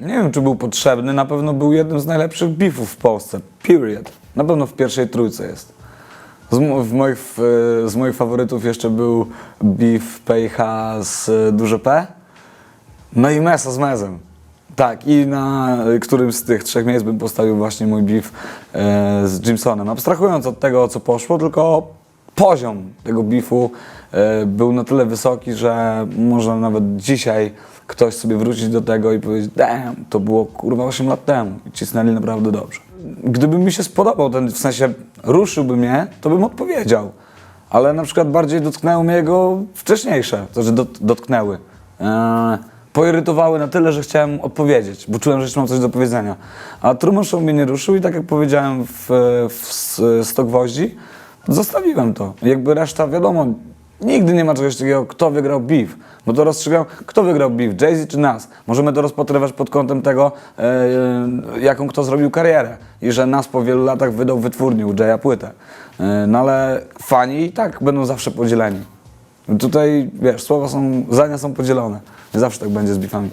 Nie wiem, czy był potrzebny, na pewno był jednym z najlepszych beefów w Polsce. Period. Na pewno w pierwszej trójce jest. Z, moich, z moich faworytów jeszcze był beef PH z y, duże P. No i Mesa z Mezem. Tak, i na którymś z tych trzech miejsc bym postawił właśnie mój beef e, z Jimsonem. Abstrahując od tego, co poszło, tylko poziom tego beefu e, był na tyle wysoki, że można nawet dzisiaj ktoś sobie wrócić do tego i powiedzieć, damn, to było kurwa 8 lat temu i cisnęli naprawdę dobrze. Gdyby mi się spodobał ten, w sensie ruszyłby mnie, to bym odpowiedział. Ale na przykład bardziej dotknęły mnie jego wcześniejsze, to że dot, dotknęły. Eee, poirytowały na tyle, że chciałem odpowiedzieć, bo czułem, że jeszcze mam coś do powiedzenia. A Truman Show mnie nie ruszył i tak jak powiedziałem w, w s- 100 gwoździ, zostawiłem to. Jakby reszta, wiadomo, nigdy nie ma czegoś takiego, kto wygrał beef. Bo to rozstrzygał, kto wygrał beef, Jay-Z czy nas. Możemy to rozpatrywać pod kątem tego, e, jaką kto zrobił karierę. I że nas po wielu latach wydał wytwórni u Jaya płytę. E, no ale fani i tak będą zawsze podzieleni. Tutaj, wiesz, słowa są, zdania są podzielone. Zawsze tak będzie z beefami.